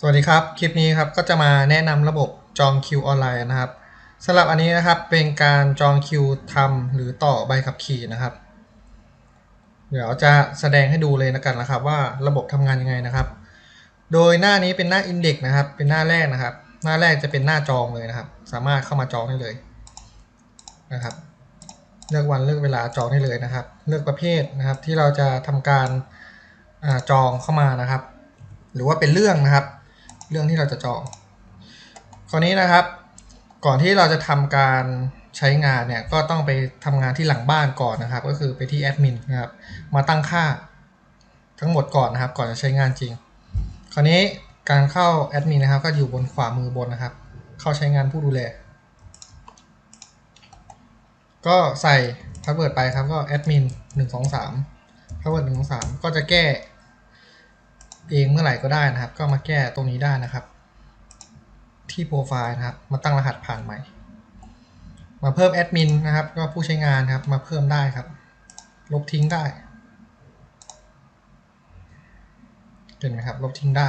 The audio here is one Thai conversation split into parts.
สวัสดีครับ คลิปนี้ครับก็จะมาแนะนำระบบจองคิวออนไลน์นะครับสำหรับอันนี้นะครับเป็นการจองคิวทำหรือต่อใบขับขี่นะครับ เดี๋ยวจะแสดงให้ดูเลยนะกันนะครับ ว่าระบบทำงานยังไงนะครับ โดยหน้านี้เป็นหน้าอินเด็กนะครับ เป็นหน้าแรกนะครับ หน้าแรกจะเป็นหน้าจองเลยนะครับ สามารถเข้ามาจองได้เลยนะครับ เลือกวันเลือกเวลาจองได้เลยนะครับ เลือกประเภทนะครับที่เราจะทำการอจองเข้ามานะครับ หรือว่าเป็นเรื่องนะครับ เรื่องที่เราจะจองคราวนี้นะครับ ก่อนที่เราจะทำการใช้งานเนี่ยก็ต้องไปทำงานที่หลังบ้านก่อนนะครับ ก็คือไปที่แอดมินนะครับมาตั้งค่าทั้งหมดก่อนนะครับ ก่อนจะใช้งานจริง คราวนี้การเข้าแอดมินนะครับ ก็อยู่บนขวามือบนนะครับ เข้าใช้งานผู้ดูแล ก็ใส่พาสเวิร์ดไปครับก็แอดมินหนึ่งสองสามพาสเวิร์ดหนึ่งสองสามก็จะแก้ เองเมื่อไหร่ก็ได้นะครับ ก็มาแก้ตรงนี้ได้นะครับ ที่โปรไฟล์นะครับ มาตั้งรหัสผ่านใหม่ มาเพิ่มแอดมินนะครับ ก็ผู้ใช้งานครับ มาเพิ่มได้ครับ ลบทิ้งได้เห็นไหมครับ ลบทิ้งได้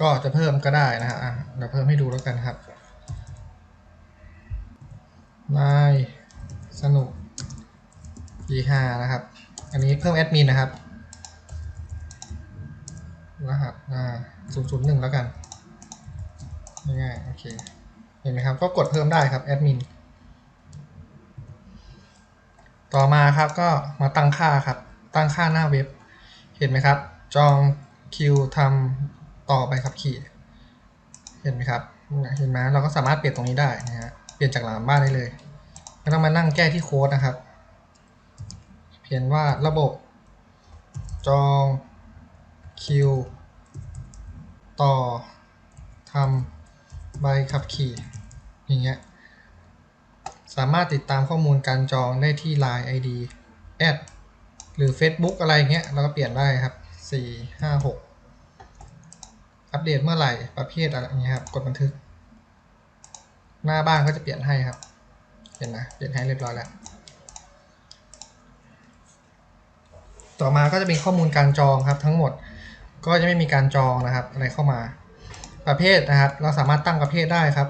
ก็จะเพิ่มก็ได้นะครับอะเดี๋ยวเพิ่มให้ดูแล้วกันครับนายสนุก G5 นะครับ อันนี้เพิ่มแอดมินนะครับ รหัสอ่าศูนย์ศูนย์หนึ่งแล้วกันง่ายๆโอเคเห็นไหมครับก็กดเพิ่มได้ครับแอดมินต่อมาครับก็มาตั้งค่าครับ ตั้งค่าหน้าเว็บ เห็นไหมครับ จองคิวทำต่อไปครับขี่ เห็นไหมครับ เห็นไหมเราก็สามารถเปลี่ยนตรงนี้ได้นะฮะ เปลี่ยนจากหลังบ้านได้เลย ไม่ต้องมานั่งแก้ที่โค้ดนะครับ เพียงว่าระบบ จอง คิว ต่อทำใบขับขี่ อย่างเงี้ย สามารถติดตามข้อมูลการจองได้ที่ Line ID แอดหรือ Facebook อะไรเงี้ย เราก็เปลี่ยนได้ครับ 4 5 6 อัปเดตเมื่อไหร่ ประเภทอะไรเงี้ยครับ กดบันทึก หน้าบ้านก็จะเปลี่ยนให้ครับ เห็นไหมเปลี่ยนให้เรียบร้อยแล้วต่อมาก็จะเป็นข้อมูลการจองครับทั้งหมด ก็จะไม่มีการจองนะครับอะไรเข้ามา ประเภทนะครับ เราสามารถตั้งประเภทได้ครับ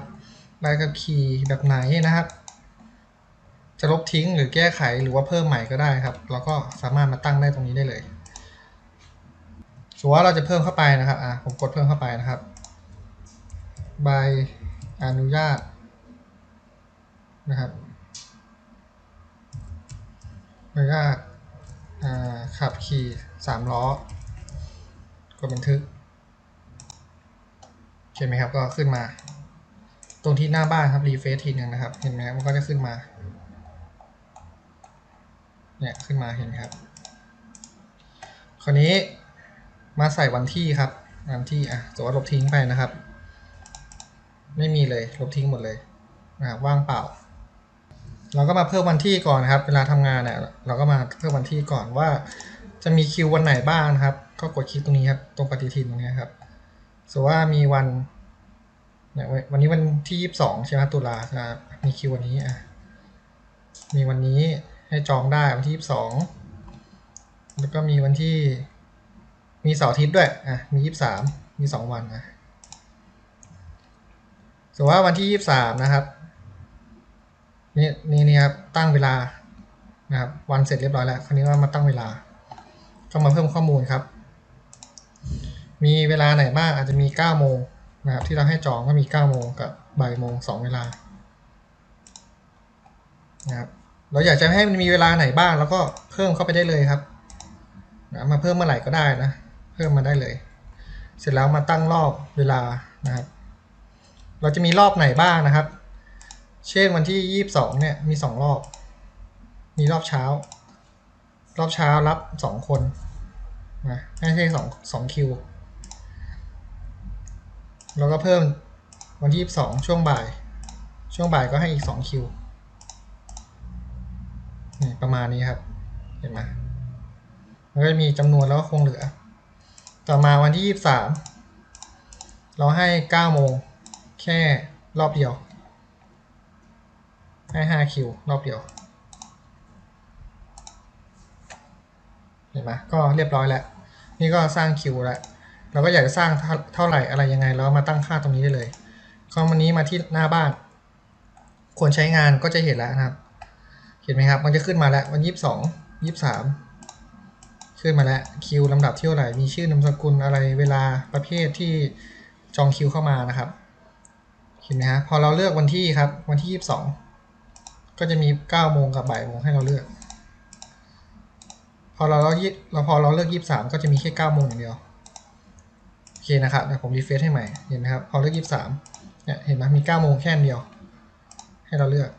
ใบขับขี่แบบไหนนะครับ จะลบทิ้งหรือแก้ไขหรือว่าเพิ่มใหม่ก็ได้ครับ เราก็สามารถมาตั้งได้ตรงนี้ได้เลยสมมติว่าเราจะเพิ่มเข้าไปนะครับอะผมกดเพิ่มเข้าไปนะครับ ใบอนุญาตนะครับใบอนุญาตขับขี่สามล้อ ดบันทึกเห็นไหมครับก็ขึ้นมา ตรงที่หน้าบ้านครับรีเฟซทีหนึ่งนะครับ เห็นไหมครับมันก็จะขึ้นมาเนี่ยขึ้นมาเห็นครับ คราวนี้มาใส่วันที่ครับวันที่อะสมมติว่าลบทิ้งไปนะครับ ไม่มีเลยลบทิ้งหมดเลยนะครับว่างเปล่า เราก็มาเพิ่มวันที่ก่อนนะครับ เวลาทำงานเนี่ยเราก็มาเพิ่มวันที่ก่อนว่า จะมีคิววันไหนบ้างนะครับ ก็กดคลิกตรงนี้ครับ ตรงปฏิทินตรงนี้ครับสมมติว่ามีวันวันนี้วันที่ยี่สิบสองใช่ไหมตุลาจะมีคิววันนี้อะมีวันนี้ให้จองได้วันที่ยี่สิบสองแล้วก็มีวันที่มีเสาร์อาทิตย์ด้วยอะมียี่สิบสามมีสองวันอะสมมติว่าวันที่ยี่สิบสามนะครับนี่นี่นี่ครับตั้งเวลานะครับวันเสร็จเรียบร้อยแล้วคราวนี้ว่ามาตั้งเวลา ก็มาเพิ่มข้อมูลครับ มีเวลาไหนบ้างอาจจะมี 9 โมงนะครับที่เราให้จองก็มี 9 โมงกับบ่ายโมง 2 เวลานะครับเราอยากจะให้มันมีเวลาไหนบ้าง แล้วก็เพิ่มเข้าไปได้เลยครับนะมาเพิ่มเมื่อไหร่ก็ได้นะ เพิ่มมาได้เลย เสร็จแล้วมาตั้งรอบเวลานะครับ เราจะมีรอบไหนบ้างนะครับ เช่นวันที่ 22 เนี่ยมี 2 รอบ มีรอบเช้า รอบเช้ารับ 2 คน นะไม่ใช่สองสองคิว แล้วก็เพิ่มวันที่สองช่วงบ่าย ช่วงบ่ายก็ให้อีกสองคิวนี่ประมาณนี้ครับ เห็นไหมมันก็จะมีจำนวนแล้วก็คงเหลือ ต่อมาวันที่ยี่สามเราให้เก้าโมงแค่รอบเดียว ให้ห้าคิวรอบเดียว เห็นไหมก็เรียบร้อยแล้ว นี่ก็สร้างคิวแล้วเราก็อยากจะสร้างเท่าไหร่อะไรยังไงเรามาตั้งค่าตรงนี้ได้เลยคอมวันนี้มาที่หน้าบ้าน คนใช้งานก็จะเห็นแล้วนะครับ เห็นไหมครับ มันจะขึ้นมาแล้ววันยี่สิบสองยี่สามขึ้นมาแล้วคิวลำดับที่เท่าไหร่มีชื่อนามสกุลอะไรเวลาประเภทที่จองคิวเข้ามานะครับ เห็นไหมฮะพอเราเลือกวันที่ครับ วันที่ยี่สิบสองก็จะมีเก้าโมงกับบ่ายโมงให้เราเลือก อเราเราพอเราเลือกยี่สิบสามก็จะมีแค่เก้าโมงอย่างเดียวโอเคนะครับเดี๋ยวผมรีเฟรชให้ใหม่เห็นไหมครับพอเลือกยี่สิบสามเนี่ยเห็นไหมมีเก้าโมงแค่นเดียว ให้เราเลือก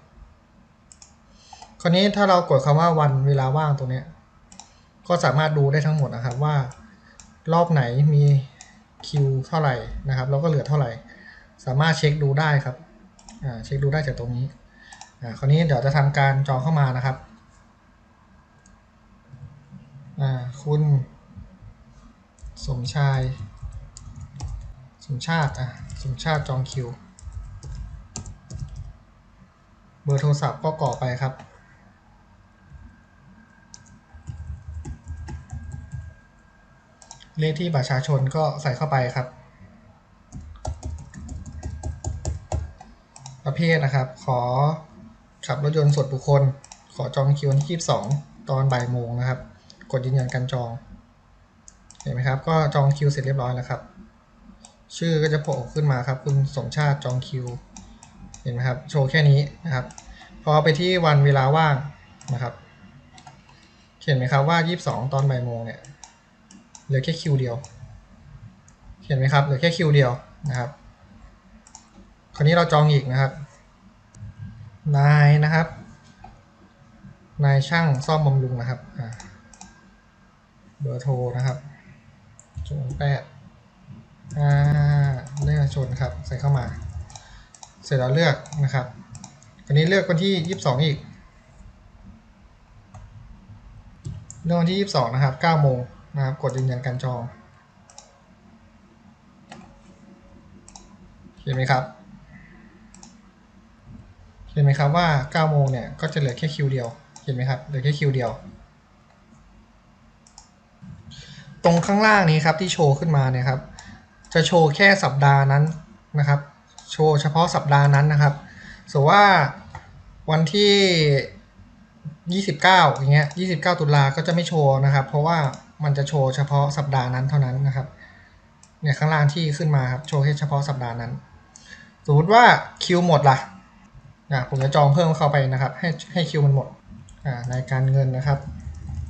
คราวนี้ถ้าเรากดคำว่าวันเวลาว่างตรงเนี้ยก็สามารถดูได้ทั้งหมดนะครับว่ารอบไหนมีคิวเท่าไหร่นะครับแล้วก็เหลือเท่าไหร่ สามารถเช็คดูได้ครับเช็คดูได้จากตรงนี้คราวนี้เดี๋ยวจะทำการจองเข้ามานะครับ อ่าคุณ สมชาย สมชาติอะสมชาติจองคิว เบอร์โทรศัพท์ก็กรอกไปครับ เลขที่บัตรประชาชนก็ใส่เข้าไปครับ ประเภทนะครับ ขอขับรถยนต์ส่วนบุคคล ขอจองคิววันที่22 ตอนบ่ายโมงนะครับ กดยืนยันการจอง เห็นไหมครับ ก็จองคิวเสร็จเรียบร้อยแล้วครับ ชื่อก็จะโผล่ขึ้นมาครับ คุณสมชาติจองคิว เห็นไหมครับ โชว์แค่นี้นะครับ พอไปที่วันเวลาว่างนะครับ เห็นไหมครับว่า 22 ตอนบ่ายโมงเนี่ย เหลือแค่คิวเดียว เห็นไหมครับ เหลือแค่คิวเดียวนะครับ คราวนี้เราจองอีกนะครับ นายนะครับนายช่างซ่อมบำรุงนะครับอ่า เบอร์โทรนะครับศูนย์แปดอ่าเลขชนครับ ใส่เข้ามา เสร็จแล้วเลือกนะครับคราวนี้เลือกวันที่ยี่สิบสองอีกเลือกวันที่ยี่สิบสองนะครับเก้าโมงนะครับ กดยืนยันการจองเห็นไหมครับเห็นไหมครับว่า9โมงเนี่ยก็จะเหลือแค่คิวเดียว เห็นไหมครับ เหลือแค่คิวเดียว ตรงข้างล่างนี้ครับที่โชว์ขึ้นมาเนี่ยครับ จะโชว์แค่สัปดาห์นั้นนะครับ โชว์เฉพาะสัปดาห์นั้นนะครับสมมติว่าวันที่ 29อย่างเงี้ย29 ตุลาก็จะไม่โชว์นะครับ เพราะว่ามันจะโชว์เฉพาะสัปดาห์นั้นเท่านั้นนะครับเนี่ยข้างล่างที่ขึ้นมาครับโชว์แค่เฉพาะสัปดาห์นั้น สมมติว่าคิวหมดล่ะอะผมจะจองเพิ่มเข้าไปนะครับ ให้ให้คิวมันหมดอ่าในการเงินนะครับ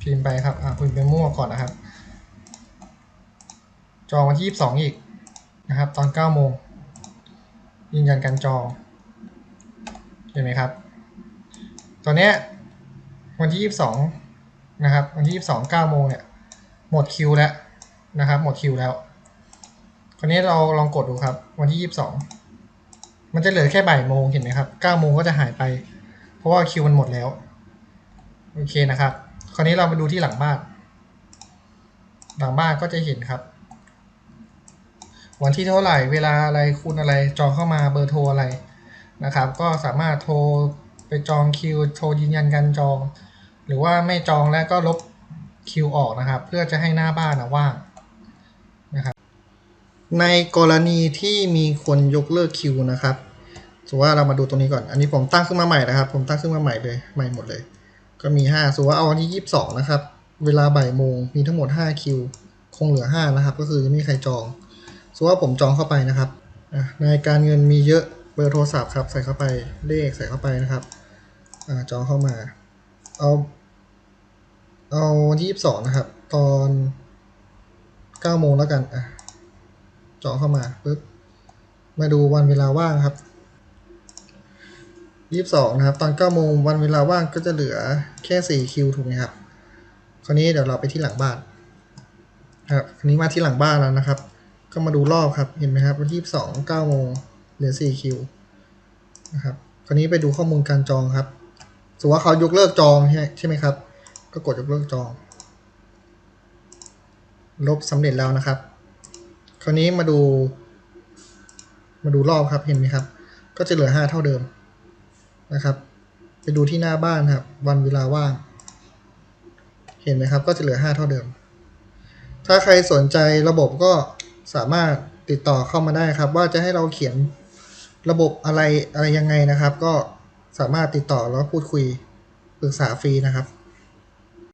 พิมพ์ไปครับอ่าพิมพ์ไปมั่วก่อนนะครับ จองวันที่ 22 อีกนะครับ ตอน 9 โมง ยืนยันการจอง เห็นไหมครับ ตอนนี้วันที่ 22 นะครับ วันที่ 22 9 โมงเนี่ย หมดคิวแล้วนะครับ หมดคิวแล้ว คราวนี้เราลองกดดูครับ วันที่ 22 มันจะเหลือแค่บ่ายโมงเห็นไหมครับ 9 โมงก็จะหายไป เพราะว่าคิวมันหมดแล้ว โอเคนะครับ คราวนี้เรามาดูที่หลังบ้าน หลังบ้านก็จะเห็นครับ วันที่เท่าไหร่เวลาอะไรคุณอะไรจองเข้ามาเบอร์โทรอะไรนะครับ ก็สามารถโทรไปจองคิวโทรยืนยันการจอง หรือว่าไม่จองแล้วก็ลบคิวออกนะครับ เพื่อจะให้หน้าบ้านว่างนะว่างในกรณีที่มีคนยกเลิกคิวนะครับสมมติว่าเรามาดูตรงนี้ก่อน อันนี้ผมตั้งขึ้นมาใหม่นะครับ ผมตั้งขึ้นมาใหม่เลยใหม่หมดเลย ก็มี5สมมติว่าเอาวันที่22นะครับ เวลาบ่ายโมงมีทั้งหมด5คิว คงเหลือ5นะครับ ก็คือยังไม่มีใครจอง สมมติว่าผมจองเข้าไปนะครับในการเงินมีเยอะเบอร์โทรศัพท์ครับใส่เข้าไปเลขใส่เข้าไปนะครับอจองเข้ามาเอาเอาวันที่22นะครับ ตอน9โมงแล้วกันอะจาะเข้ามาปุ๊บมาดูวันเวลาว่างครับยี่สิบสองนะครับ ตอนเก้าโมงวันเวลาว่างก็จะเหลือแค่สี่คิวถูกไหมครับ คราวนี้เดี๋ยวเราไปที่หลังบ้านครับ คราวนี้มาที่หลังบ้านแล้วนะครับ ก็มาดูรอบครับ เห็นไหมครับ วันที่ยี่สิบสองเก้าโมงเหลือสี่คิวนะครับคราวนี้ไปดูข้อมูลการจองครับสมมติว่าเขายกเลิกจองใช่ใช่ไหมครับ ก็กดยกเลิกจอง ลบสำเร็จแล้วนะครับ คราวนี้มาดู มาดูรอบครับเห็นไหมครับ ก็จะเหลือห้าเท่าเดิมนะครับ ไปดูที่หน้าบ้านครับ วันเวลาว่าง เห็นไหมครับ ก็จะเหลือห้าเท่าเดิม ถ้าใครสนใจระบบก็ สามารถติดต่อเข้ามาได้ครับ ว่าจะให้เราเขียนระบบอะไรอะไรยังไงนะครับ ก็สามารถติดต่อแล้วพูดคุยปรึกษาฟรีนะครับ